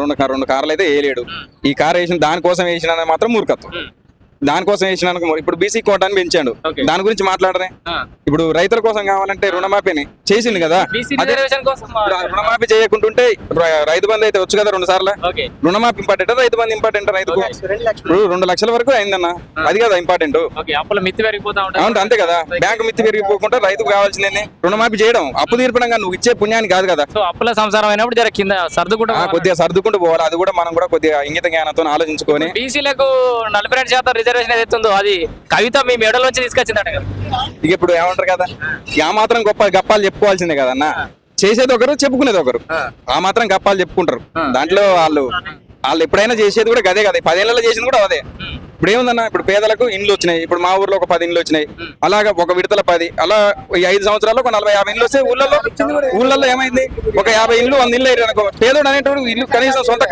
రెండు రెండు కార్లు అయితే వేయలేడు. ఈ కార్ వేసిన దానికోసం వేసిన మాత్రం మూర్ఖత్వం. దానికోసం వేసిన ఇప్పుడు బీసీ కోటాన్ని పెంచాడు. దాని గురించి మాట్లాడరే. ఇప్పుడు రైతుల కోసం కావాలంటే రుణమాఫీని చేసిండు కదా. రుణమాఫీ చేయకుంటుంటే రైతు బంధు అయితే వచ్చు కదా రెండు సార్లు. రుణమాఫీ ఇంపార్టెంట్ రైతు బంధు ఇంపార్టెంట్ రైతుకు? ఇప్పుడు రెండు లక్షల వరకు అయిందన్న. అది కదా ఇంపార్టెంట్. అవును అంతే కదా. బ్యాంకు మిత్తి పెరిగిపోకుండా రైతుకు కావాల్సిందే రుణమాఫీ చేయడం. అప్పు తీర్పడంగా నువ్వు ఇచ్చే పుణ్యాన్ని కాదు కదా. అప్పుల సంసారం అయినప్పుడు జర కింద సర్దుకుంటూ కొద్దిగా సర్దుకుంటూ పోవాలి. అది కూడా మనం కూడా కొద్దిగా ఇంగిత జ్ఞానంతో ఆలోచించుకొని. బీసీలకు నలభై రెండు శాతం రిజర్వేషన్ ఏదైతే ఉందో అది కవిత మీ మెడలోంచి తీసుకొచ్చిందట కదా. ఇక ఇప్పుడు ఏమంటారు కదా? ఇక ఆ మాత్రం గొప్ప గప్పాలు చెప్పుకోవాల్సిందే కదన్న చేసేది ఒకరు చెప్పుకునేది ఒకరు. ఆ. మాత్రం గప్పాలు చెప్పుకుంటారు. దాంట్లో వాళ్ళు వాళ్ళు ఎప్పుడైనా చేసేది కూడా గదే కదా. పదేళ్ళలో చేసింది కూడా అదే. ఇప్పుడు ఏముందన్న? ఇప్పుడు పేదలకు ఇండ్లు వచ్చినాయి. ఇప్పుడు మా ఊర్లో ఒక పది ఇండ్లు వచ్చినాయి. అలాగా ఒక విడతల పది అలా ఈ ఐదు సంవత్సరాల్లో ఒక నలభై యాభై ఇండ్లు వస్తే ఊళ్ళలో ఊళ్ళల్లో ఏమైంది? ఒక యాభై ఇండ్లు వంద ఇండ్లు అయ్యారు అనుకో. పేదోడు అనేటువంటి ఇల్లు కనీసం సొంత